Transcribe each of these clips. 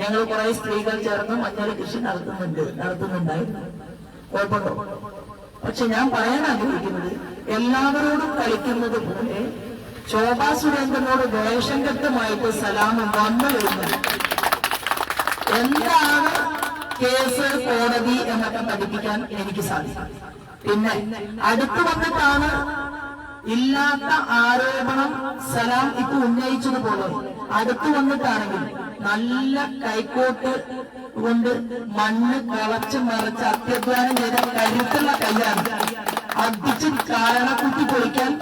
ഞങ്ങൾ കുറെ സ്ത്രീകൾ ചേർന്ന് മറ്റൊരു കൃഷി നടത്തുന്നുണ്ട് നടത്തുന്നുണ്ടായിരുന്നു. കുഴപ്പമുണ്ടോ? പക്ഷെ ഞാൻ പറയാൻ ആഗ്രഹിക്കുന്നത് എല്ലാവരോടും കളിക്കുന്നത് പോലെ ശോഭാ സുരേന്ദ്രനോട് വേഷം കെട്ടുമായിട്ട് സലാം വന്നു വരുന്നത് എന്താണ് കേസ് കോടതി എന്നൊക്കെ പഠിപ്പിക്കാൻ എനിക്ക് സാധിക്കും. പിന്നെ അടുത്തു വന്നിട്ടാണ് ഇല്ലാത്ത ആരോപണം സലാം ഇപ്പൊ ഉന്നയിച്ചതുപോലെ. അടുത്തു വന്നിട്ടാണെങ്കിൽ നല്ല കൈക്കോട്ട് കൊണ്ട് മണ്ണ് കളച്ച് മറിച്ച് അത്യധ്വാനം ചെയ്ത കരുത്തുള്ള കൈയാണ്. അധിച്ചും കാരണക്കുട്ടി പൊളിക്കാൻ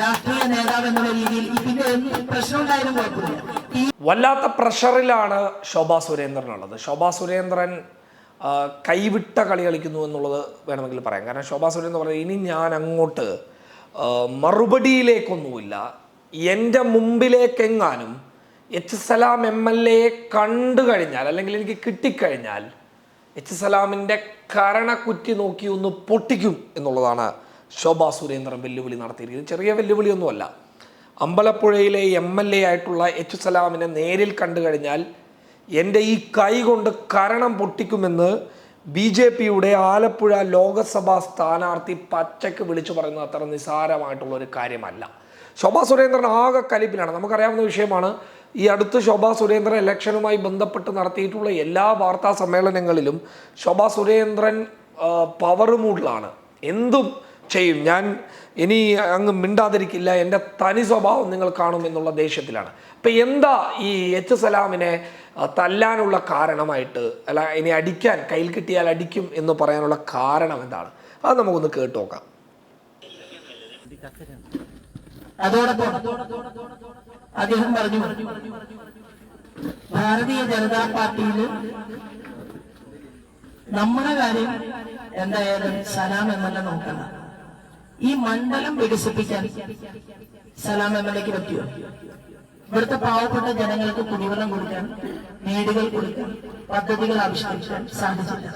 രാഷ്ട്രീയ നേതാവ് എന്നുള്ള രീതിയിൽ ഇതിന്റെ എന്ത് പ്രശ്നം ഉണ്ടായാലും കുഴപ്പമില്ല വല്ലാത്ത പ്രഷറിലാണ് ശോഭാ സുരേന്ദ്രൻ ഉള്ളത് ശോഭാ സുരേന്ദ്രൻ കൈവിട്ട കളി കളിക്കുന്നു എന്നുള്ളത് വേണമെങ്കിൽ പറയാം. കാരണം ശോഭാ സുരേന്ദ്രൻ പറയുന്നത് ഇനി ഞാൻ അങ്ങോട്ട് മറുപടിയിലേക്കൊന്നുമില്ല. എന്റെ മുമ്പിലേക്കെങ്ങാനും എച്ച് സലാം എം എൽ എയെ കണ്ടു കഴിഞ്ഞാൽ അല്ലെങ്കിൽ എനിക്ക് കിട്ടിക്കഴിഞ്ഞാൽ എച്ച് സലാമിന്റെ കരണക്കുറ്റി നോക്കി ഒന്ന് പൊട്ടിക്കും എന്നുള്ളതാണ് ശോഭാ സുരേന്ദ്രൻ വെല്ലുവിളി നടത്തിയിരിക്കുന്നത്. ചെറിയ വെല്ലുവിളിയൊന്നുമല്ല. അമ്പലപ്പുഴയിലെ എം എൽ എ ആയിട്ടുള്ള എച്ച് സലാമിനെ നേരിൽ കണ്ടു കഴിഞ്ഞാൽ എന്റെ ഈ കൈ കൊണ്ട് കരണം പൊട്ടിക്കുമെന്ന് ബി ജെ പിയുടെ ആലപ്പുഴ ലോകസഭാ സ്ഥാനാർത്ഥി പച്ചയ്ക്ക് വിളിച്ചു പറയുന്നത് അത്ര നിസ്സാരമായിട്ടുള്ള ഒരു കാര്യമല്ല. ശോഭാ സുരേന്ദ്രൻ ആകെ കലിപ്പിലാണ്. നമുക്കറിയാവുന്ന വിഷയമാണ് ഈ അടുത്ത് ശോഭാ സുരേന്ദ്രൻ ഇലക്ഷനുമായി ബന്ധപ്പെട്ട് നടത്തിയിട്ടുള്ള എല്ലാ വാർത്താ സമ്മേളനങ്ങളിലും ശോഭാ സുരേന്ദ്രൻ പവർ മൂഡിലാണ് എന്തും ചെയ്യും. ഞാൻ ഇനി അങ്ങ് മിണ്ടാതിരിക്കില്ല. എന്റെ തനി സ്വഭാവം നിങ്ങൾ കാണും എന്നുള്ള ദേഷ്യത്തിലാണ്. അപ്പം എന്താ ഈ എച്ച് സലാമിനെ തല്ലാനുള്ള കാരണമായിട്ട് അല്ല ഇനി അടിക്കാൻ കയ്യിൽ കിട്ടിയാൽ അടിക്കും എന്ന് പറയാനുള്ള കാരണം എന്താണ്? അത് നമുക്കൊന്ന് കേട്ട് നോക്കാം. അതോടൊപ്പം അദ്ദേഹം പറഞ്ഞു. ഭാരതീയ ജനതാ പാർട്ടിയിൽ നമ്മുടെ കാര്യം എന്തായാലും സലാം എം എൽ എ നോക്കണം ഈ മണ്ഡലം വികസിപ്പിക്കാൻ സലാം എം എൽ എക്ക് പറ്റിയോ ഇവിടുത്തെ പാവപ്പെട്ട ജനങ്ങൾക്ക് കുടിവെള്ളം കൊടുക്കാൻ വീടുകൾ കൊടുക്കാൻ പദ്ധതികൾ ആവിഷ്കരിക്കാൻ സാധിച്ചില്ല.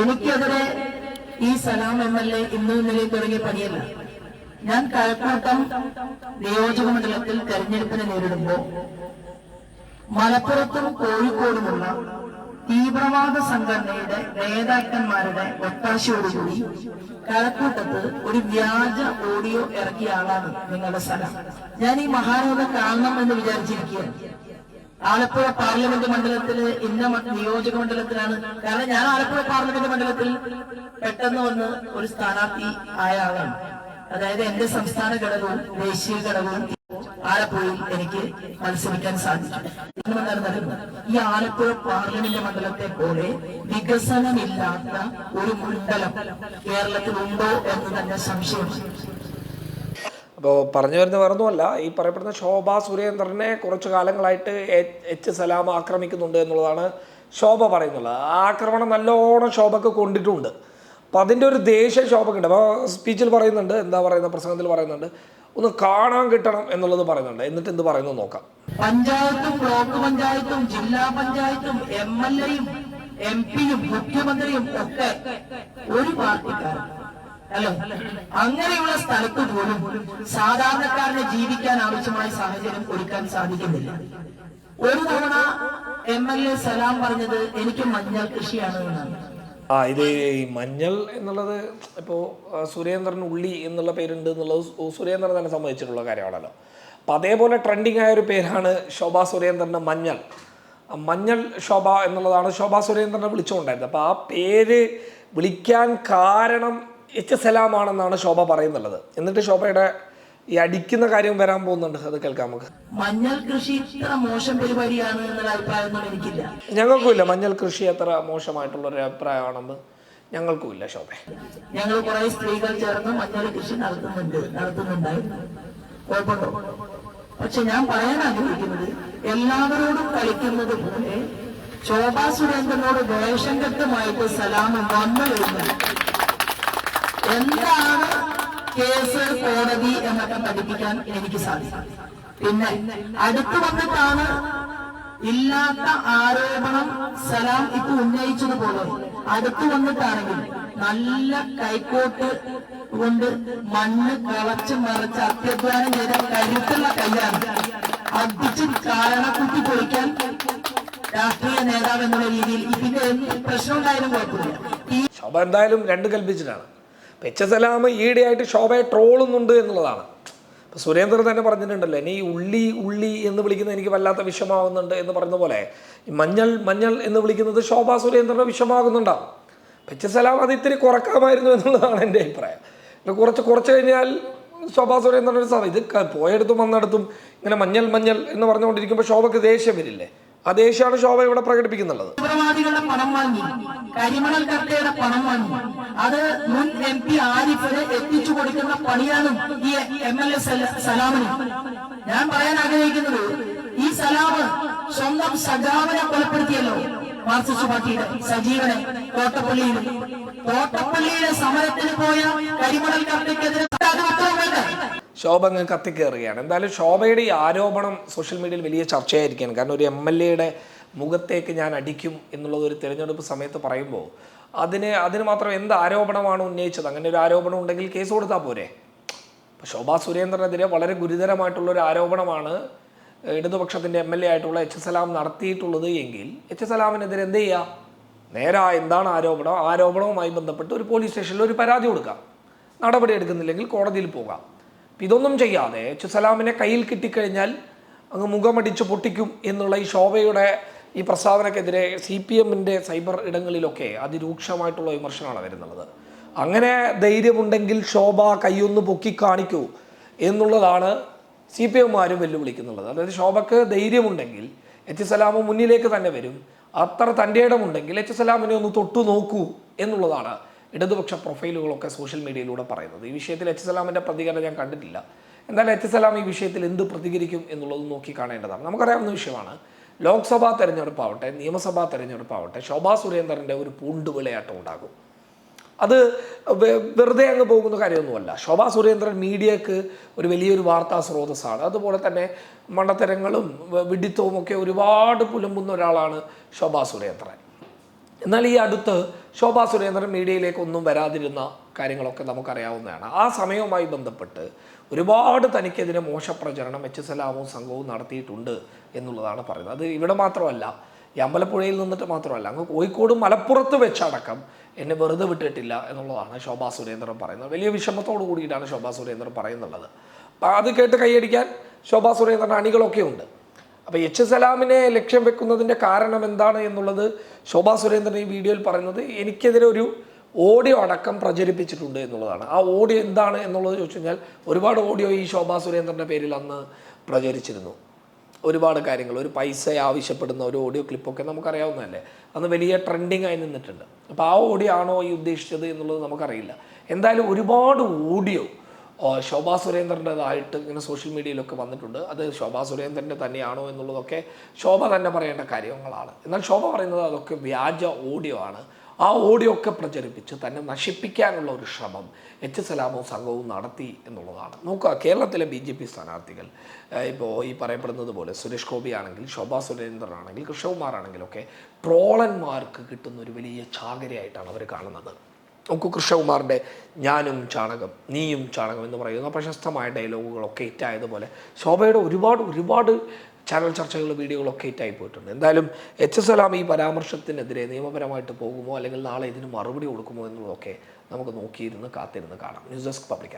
എനിക്കെതിരെ ഈ സലാം എം എൽ എ ഇന്നും ഇന്നലെ തുടങ്ങിയ പണിയല്ല. ഞാൻ കഴക്കൂട്ടം നിയോജക മണ്ഡലത്തിൽ തെരഞ്ഞെടുപ്പിനെ നേരിടുമ്പോ മലപ്പുറത്തും കോഴിക്കോടുമുള്ള തീവ്രവാദ സംഘടനയുടെ നേതാക്കന്മാരുടെ ഒത്താശയോടുകൂടി കഴക്കൂട്ടത്ത് ഒരു വ്യാജ ഓഡിയോ ഇറക്കിയ ആളാണ് നിങ്ങളുടെ സ്ഥലം. ഞാൻ ഈ മഹാരോഗം കാണണം എന്ന് വിചാരിച്ചിരിക്കുകയാണ്. ആലപ്പുഴ പാർലമെന്റ് മണ്ഡലത്തിൽ ഇന്ന നിയോജക മണ്ഡലത്തിലാണ്. കാരണം ഞാൻ ആലപ്പുഴ പാർലമെന്റ് മണ്ഡലത്തിൽ പെട്ടെന്ന് വന്ന് ഒരു സ്ഥാനാർത്ഥി ആയ ആളാണ്. അതായത് എന്റെ സംസ്ഥാന ഘടകവും ദേശീയ ഘടകവും ആലപ്പുഴയിൽ എനിക്ക് മത്സരിക്കാൻ സാധിച്ചു. നടക്കുന്നത് ഈ ആലപ്പുഴ പാർലമെന്റ് മണ്ഡലത്തെ പോലെ വികസനമില്ലാത്ത ഒരു മണ്ഡലം കേരളത്തിൽ ഉണ്ടോ എന്ന് തന്നെ സംശയം. അപ്പോൾ പറഞ്ഞു വരുന്ന വേറൊന്നുമല്ല. ഈ പറയപ്പെടുന്ന ശോഭ സുരേന്ദ്രനെ കുറച്ചു കാലങ്ങളായിട്ട് എച്ച് സലാം ആക്രമിക്കുന്നുണ്ട് എന്നുള്ളതാണ് ശോഭ പറയുന്നുള്ളത് ആ ആക്രമണം നല്ലോണം ശോഭക്ക് കൊണ്ടിട്ടുണ്ട്. അപ്പം അതിന്റെ ഒരു ദേഷ്യം ശോഭക്കുണ്ട്. അപ്പോൾ സ്പീച്ചിൽ പറയുന്നുണ്ട് എന്താ പറയുന്ന പ്രസംഗത്തിൽ പറയുന്നുണ്ട് ഒന്ന് കാണാൻ കിട്ടണം എന്നുള്ളത് പറയുന്നുണ്ട്. എന്നിട്ട് എന്ത് പറയുന്നു നോക്കാം. പഞ്ചായത്തും ബ്ലോക്ക് പഞ്ചായത്തും ജില്ലാ പഞ്ചായത്തും എം എൽ എയും എം പിയും മുഖ്യമന്ത്രിയും ഒക്കെ ഒരു പാർട്ടിക്കാരൻ അല്ലെ? അങ്ങനെയുള്ള സ്ഥലത്ത് പോലും സാധാരണക്കാരനെ ജീവിക്കാൻ ആവശ്യമായ സാഹചര്യം ഒരുക്കാൻ സാധിക്കുന്നില്ല. ഒരു തവണ എം എൽ എ സലാം പറഞ്ഞത് എനിക്ക് മഞ്ഞൾ കൃഷിയാണ് എന്നാണ്. ആ ഇത് ഈ മഞ്ഞൾ എന്നുള്ളത് ഇപ്പോൾ സുരേന്ദ്രൻ ഉള്ളി എന്നുള്ള പേരുണ്ട് എന്നുള്ളത് സുരേന്ദ്രൻ തന്നെ സംബന്ധിച്ചിട്ടുള്ള കാര്യമാണല്ലോ. അപ്പം അതേപോലെ ട്രെൻഡിങ് ആയ ഒരു പേരാണ് ശോഭ സുരേന്ദ്രന്റെ മഞ്ഞൾ. മഞ്ഞൾ ശോഭ എന്നുള്ളതാണ് ശോഭ സുരേന്ദ്രനെ വിളിച്ചുകൊണ്ടായിരുന്നത്. അപ്പോൾ ആ പേര് വിളിക്കാൻ കാരണം എച്ച് സലാമാണെന്നാണ് ശോഭ പറയുന്നുള്ളത്. എന്നിട്ട് ശോഭയുടെ ഈ അടിക്കുന്ന കാര്യം വരാൻ പോകുന്നുണ്ട്. അത് കേൾക്കാം നമുക്ക്. മഞ്ഞൾ കൃഷി ഇത്ര മോശം പരിപാടിയാണ് എന്നുള്ള അഭിപ്രായമൊന്നും എനിക്കില്ല. ഞങ്ങൾക്കുമില്ല. മഞ്ഞൾ കൃഷി അത്ര മോശമായിട്ടുള്ള ഒരു അഭിപ്രായമാണെന്ന് ഞങ്ങൾക്കുമില്ല ശോഭ. ഞങ്ങൾ കുറെ സ്ത്രീകൾ ചേർന്ന് മഞ്ഞൾ കൃഷി നടത്തുന്നുണ്ട് നടത്തുന്നുണ്ടായിരുന്നു. കുഴപ്പമുണ്ടോ? പക്ഷെ ഞാൻ പറയാൻ ആഗ്രഹിക്കുന്നത് എല്ലാവരോടും കളിക്കുന്നത് പോലെ ശോഭാ സുരേന്ദ്രനോട് വേഷം കെട്ടുമായിട്ട് സലാം വന്നു കഴിഞ്ഞാൽ എന്താണ് കേസ് കോടതി എന്നൊക്കെ പഠിപ്പിക്കാൻ എനിക്ക് സാധിക്കും. പിന്നെ അടുത്തു വന്നിട്ടാണ് ഇല്ലാത്ത ആരോപണം സലാം ഇപ്പൊ ഉന്നയിച്ചതുപോലെ. അടുത്തു വന്നിട്ടാണെങ്കിൽ നല്ല കൈക്കോട്ട് കൊണ്ട് മണ്ണ് കളച്ച് മറച്ച് അത്യധ്വാനം ചെയ്ത കരുത്തുള്ള കല്യാണം. അടിച്ച് കാരണക്കുത്തി പൊളിക്കാൻ രാഷ്ട്രീയ നേതാവ് എന്നുള്ള രീതിയിൽ ഇതിന്റെ പ്രശ്നം ഉണ്ടായാലും കുഴപ്പമില്ല. ഈ എന്തായാലും രണ്ട് കൽപ്പിച്ചിട്ടാണ്. എച്ച് എസ് എലാം ഈയിടെയായിട്ട് ശോഭയെ ട്രോളുന്നുണ്ട് എന്നുള്ളതാണ്. ഇപ്പം സുരേന്ദ്രൻ തന്നെ പറഞ്ഞിട്ടുണ്ടല്ലോ ഇനി ഉള്ളി ഉള്ളി എന്ന് വിളിക്കുന്നത് എനിക്ക് വല്ലാത്ത വിഷമാവുന്നുണ്ട് എന്ന് പറഞ്ഞ പോലെ മഞ്ഞൾ മഞ്ഞൾ എന്ന് വിളിക്കുന്നത് ശോഭ സുരേന്ദ്രന് വിഷമാകുന്നുണ്ടാവും എച്ച് എസ് അത് ഇത്തിരി കുറക്കാമായിരുന്നു എന്നുള്ളതാണ് എന്റെ അഭിപ്രായം. കുറച്ച് കുറച്ച് കഴിഞ്ഞാൽ ശോഭാ സുരേന്ദ്രൻ ഒരു സമയം ഇത് പോയടത്തും വന്നിടത്തും ഇങ്ങനെ മഞ്ഞൾ മഞ്ഞൾ എന്ന് പറഞ്ഞുകൊണ്ടിരിക്കുമ്പോൾ ശോഭയ്ക്ക് ദേഷ്യം വരില്ലേ? ദേഷ്യമാണ് ശോഭ ഇവിടെ പ്രകടിപ്പിക്കുന്നുള്ളത്. തീവ്രവാദികളുടെ പണം വാങ്ങി. കരിമണൽ കർത്തയുടെ പണം വാങ്ങി. അത് മുൻ എം പി ആരിഫിന് എത്തിച്ചു കൊടുക്കുന്ന പണിയാണ് ഈ എം എൽ എ സലാമിന്. ഞാൻ പറയാൻ ആഗ്രഹിക്കുന്നത് ഈ സലാമ് സ്വന്തം സജാവിനെ കൊലപ്പെടുത്തിയല്ലോ. മാർക്സിസ്റ്റ് പാർട്ടിയുടെ സജീവനെ തോട്ടപ്പള്ളിയിൽ തോട്ടപ്പള്ളിയിലെ സമരത്തിന് പോയ കരിമണൽ അത് വേണ്ടേ ശോഭ അങ്ങ് കത്തിക്കേറുകയാണ്. എന്തായാലും ശോഭയുടെ ഈ ആരോപണം സോഷ്യൽ മീഡിയയിൽ വലിയ ചർച്ചയായിരിക്കുകയാണ്. കാരണം ഒരു എം എൽ എയുടെ മുഖത്തേക്ക് ഞാൻ അടിക്കും എന്നുള്ളത് ഒരു തിരഞ്ഞെടുപ്പ് സമയത്ത് പറയുമ്പോൾ അതിന് അതിന് മാത്രം എന്ത് ആരോപണമാണ് ഉന്നയിച്ചത്? അങ്ങനെ ഒരു ആരോപണം ഉണ്ടെങ്കിൽ കേസ് കൊടുത്താൽ പോരെ. ശോഭാ സുരേന്ദ്രനെതിരെ വളരെ ഗുരുതരമായിട്ടുള്ള ഒരു ആരോപണമാണ് ഇടതുപക്ഷത്തിന്റെ എം എൽ എ ആയിട്ടുള്ള എച്ച് സലാം നടത്തിയിട്ടുള്ളത് എങ്കിൽ എച്ച് സലാമിനെതിരെ എന്ത് ചെയ്യുക നേരെ എന്താണ് ആരോപണം? ആരോപണവുമായി ബന്ധപ്പെട്ട് ഒരു പോലീസ് സ്റ്റേഷനിൽ ഒരു പരാതി കൊടുക്കാം. നടപടി എടുക്കുന്നില്ലെങ്കിൽ കോടതിയിൽ പോകാം. ഇതൊന്നും ചെയ്യാതെ ചുസലാമിനെ സലാമിനെ കയ്യിൽ കിട്ടിക്കഴിഞ്ഞാൽ അങ്ങ് മുഖമടിച്ച് പൊട്ടിക്കും എന്നുള്ള ഈ ശോഭയുടെ ഈ പ്രസ്താവനക്കെതിരെ സി പി എമ്മിന്റെ സൈബർ ഇടങ്ങളിലൊക്കെ അതിരൂക്ഷമായിട്ടുള്ള വിമർശനമാണ് വരുന്നുള്ളത്. അങ്ങനെ ധൈര്യമുണ്ടെങ്കിൽ ശോഭ കൈയൊന്ന് പൊക്കി കാണിക്കൂ എന്നുള്ളതാണ് സി പി എമ്മാരും വെല്ലുവിളിക്കുന്നുള്ളത്. അതായത് ശോഭക്ക് ധൈര്യമുണ്ടെങ്കിൽ എച്ച് സലാമ് മുന്നിലേക്ക് തന്നെ വരും. അത്ര തന്റെ ഇടമുണ്ടെങ്കിൽ എച്ച് സലാമിനെ ഒന്ന് തൊട്ടു നോക്കൂ എന്നുള്ളതാണ് ഇടതുപക്ഷ പ്രൊഫൈലുകളൊക്കെ സോഷ്യൽ മീഡിയയിലൂടെ പറയുന്നത്. ഈ വിഷയത്തിൽ എച്ച് സലാമിന്റെ പ്രതികരണം ഞാൻ കണ്ടിട്ടില്ല. എന്തായാലും എച്ച് സലാം ഈ വിഷയത്തിൽ എന്ത് പ്രതികരിക്കും എന്നുള്ളത് നോക്കി കാണേണ്ടതാണ്. നമുക്കറിയാവുന്ന വിഷയമാണ്. ലോക്സഭാ തെരഞ്ഞെടുപ്പാവട്ടെ നിയമസഭാ തെരഞ്ഞെടുപ്പാവട്ടെ ശോഭാ സുരേന്ദ്രന്റെ ഒരു പൂണ്ടുവിളയാട്ടം ഉണ്ടാകും. അത് വെറുതെ അങ്ങ് പോകുന്ന കാര്യമൊന്നുമല്ല. ശോഭാ സുരേന്ദ്രൻ മീഡിയക്ക് ഒരു വലിയൊരു വാർത്താ സ്രോതസ്സാണ്. അതുപോലെ തന്നെ മണ്ടത്തരങ്ങളും വിഡിത്തവും ഒക്കെ ഒരുപാട് പുലമ്പുന്ന ഒരാളാണ് ശോഭാ സുരേന്ദ്രൻ. എന്നാൽ ഈ അടുത്ത് ശോഭാ സുരേന്ദ്രൻ മീഡിയയിലേക്കൊന്നും വരാതിരുന്ന കാര്യങ്ങളൊക്കെ നമുക്കറിയാവുന്നതാണ്. ആ സമയവുമായി ബന്ധപ്പെട്ട് ഒരുപാട് തനിക്കെതിരെ മോശപ്രചരണം എച്ച് സലാമും സംഘവും നടത്തിയിട്ടുണ്ട് എന്നുള്ളതാണ് പറയുന്നത്. അത് ഇവിടെ മാത്രമല്ല ഈ അമ്പലപ്പുഴയിൽ നിന്നിട്ട് മാത്രമല്ല അങ്ങ് കോഴിക്കോട് മലപ്പുറത്ത് വെച്ചടക്കം എന്നെ വെറുതെ വിട്ടിട്ടില്ല എന്നുള്ളതാണ് ശോഭാ സുരേന്ദ്രൻ പറയുന്നത്. വലിയ വിഷമത്തോടു കൂടിയിട്ടാണ് ശോഭാ സുരേന്ദ്രൻ പറയുന്നുള്ളത്. അത് കേട്ട് കൈയടിക്കാൻ ശോഭാ സുരേന്ദ്രൻ അണികളൊക്കെ ഉണ്ട് അപ്പോൾ എച്ച് സലാമിനെ ലക്ഷ്യം വെക്കുന്നതിന്റെ കാരണം എന്താണ് എന്നുള്ളത് ശോഭാ സുരേന്ദ്രൻ ഈ വീഡിയോയിൽ പറയുന്നത് എനിക്കെതിരെ ഒരു ഓഡിയോ അടക്കം പ്രചരിപ്പിച്ചിട്ടുണ്ട് എന്നുള്ളതാണ്. ആ ഓഡിയോ എന്താണ് എന്നുള്ളത് ചോദിച്ചു കഴിഞ്ഞാൽ ഒരുപാട് ഓഡിയോ ഈ ശോഭാ സുരേന്ദ്രന്റെ പേരിൽ അന്ന് പ്രചരിച്ചിരുന്നു. ഒരുപാട് കാര്യങ്ങൾ ഒരു പൈസ ആവശ്യപ്പെടുന്ന ഒരു ഓഡിയോ ക്ലിപ്പൊക്കെ നമുക്കറിയാവുന്നതല്ലേ? അന്ന് വലിയ ട്രെൻഡിങ് ആയി നിന്നിട്ടുണ്ട്. അപ്പോൾ ആ ഓഡിയോ ആണോ ഈ ഉദ്ദേശിച്ചത് എന്നുള്ളത് നമുക്കറിയില്ല. എന്തായാലും ഒരുപാട് ഓഡിയോ ശോഭാ സുരേന്ദ്രന്റെതായിട്ട് ഇങ്ങനെ സോഷ്യൽ മീഡിയയിലൊക്കെ വന്നിട്ടുണ്ട്. അത് ശോഭാ സുരേന്ദ്രന്റെ തന്നെയാണോ എന്നുള്ളതൊക്കെ ശോഭ തന്നെ പറയേണ്ട കാര്യങ്ങളാണ്. എന്നാൽ ശോഭ പറയുന്നത് അതൊക്കെ വ്യാജ ഓഡിയോ ആണ്. ആ ഓഡിയോ ഒക്കെ പ്രചരിപ്പിച്ച് തന്നെ നശിപ്പിക്കാനുള്ള ഒരു ശ്രമം എച്ച് സലാമും സംഘവും നടത്തി എന്നുള്ളതാണ്. നോക്കുക കേരളത്തിലെ ബി ജെ പി സ്ഥാനാർത്ഥികൾ ഇപ്പോൾ ഈ പറയപ്പെടുന്നത് പോലെ സുരേഷ് ഗോപി ആണെങ്കിൽ ശോഭാ സുരേന്ദ്രൻ ആണെങ്കിൽ കൃഷ്ണകുമാർ ആണെങ്കിലൊക്കെ ട്രോളന്മാർക്ക് കിട്ടുന്ന ഒരു വലിയ ചാകരയായിട്ടാണ് അവർ കാണുന്നത്. നോക്കൂ കൃഷ്ണകുമാറിന്റെ ഞാനും ചാണകം നീയും ചാണകം എന്ന് പറയുന്ന പ്രശസ്തമായ ഡയലോഗുകളൊക്കെ ഹിറ്റായതുപോലെ ശോഭയുടെ ഒരുപാട് ഒരുപാട് ചാനൽ ചർച്ചകൾ വീഡിയോകളൊക്കെ ഹിറ്റായി പോയിട്ടുണ്ട്. എന്തായാലും എച്ച് എസ് സലാം ഈ പരാമർശത്തിനെതിരെ നിയമപരമായിട്ട് പോകുമോ അല്ലെങ്കിൽ നാളെ ഇതിന് മറുപടി കൊടുക്കുമോ എന്നുള്ളതൊക്കെ നമുക്ക് നോക്കിയിരുന്ന് കാത്തിരുന്ന് കാണാം. News desk public